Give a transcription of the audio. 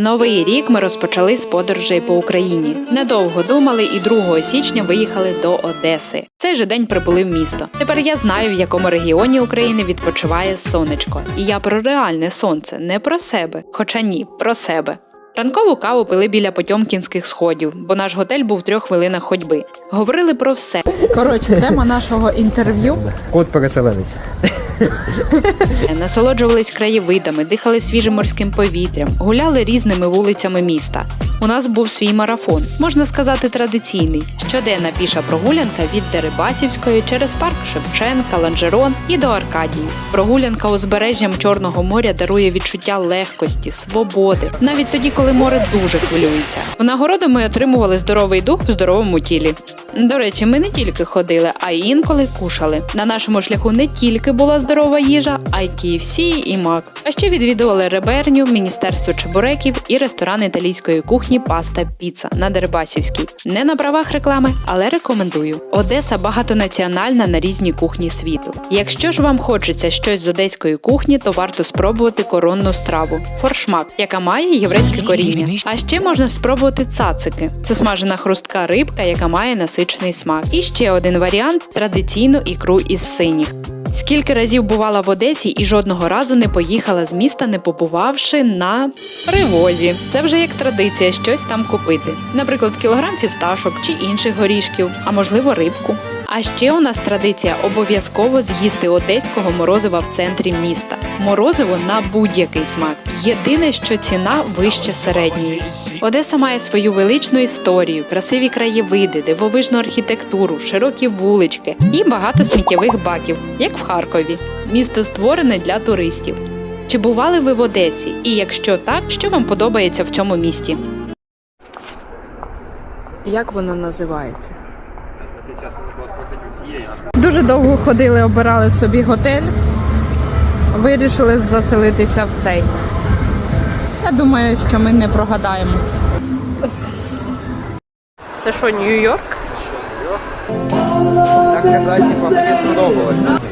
Новий рік ми розпочали з подорожей по Україні. Недовго думали і 2 січня виїхали до Одеси. Цей же день прибули в місто. Тепер я знаю, в якому регіоні України відпочиває сонечко. І я про реальне сонце, не про себе. Хоча ні, про себе. Ранкову каву пили біля Потьомкінських сходів, бо наш готель був в трьох хвилинах ходьби. Говорили про все. Коротше, тема нашого інтерв'ю. Код переселенець. Насолоджувались краєвидами, дихали свіжим морським повітрям, гуляли різними вулицями міста. У нас був свій марафон, можна сказати, традиційний. Щоденна піша прогулянка від Дерибасівської через парк Шевченка, Ланжерон і до Аркадії. Прогулянка узбережжям Чорного моря дарує відчуття легкості, свободи, навіть тоді, коли море дуже хвилюється. В нагороду ми отримували здоровий дух в здоровому тілі. До речі, ми не тільки ходили, а й інколи кушали. На нашому шляху не тільки була здорова їжа, а й KFC і Мак. А ще відвідували реберню, міністерство чебуреків і ресторан італійської кухні Паста Піца на Дербасівській. Не на правах реклами, але рекомендую. Одеса багатонаціональна на різні кухні світу. Якщо ж вам хочеться щось з одеської кухні, то варто спробувати коронну страву форшмак, яка має єврейське коріння. А ще можна спробувати цацики. Це смажена хрустка рибка, яка має насичений смак. І ще один варіант традиційну ікру із синіх. Скільки разів бувала в Одесі і жодного разу не поїхала з міста, не побувавши на привозі. Це вже як традиція щось там купити. Наприклад, кілограм фісташок чи інших горішків, а можливо рибку. А ще у нас традиція обов'язково з'їсти одеського морозива в центрі міста. Морозиво на будь-який смак. Єдине, що ціна вище середньої. Одеса має свою величну історію, красиві краєвиди, дивовижну архітектуру, широкі вулички і багато сміттєвих баків, як в Харкові. Місто створене для туристів. Чи бували ви в Одесі? І якщо так, що вам подобається в цьому місті? Як воно називається? Дуже довго ходили, обирали собі готель. Вирішили заселитися в цей. Я думаю, що ми не прогадаємо. Це що, Нью-Йорк? Так казати, типа, мені сподобалось.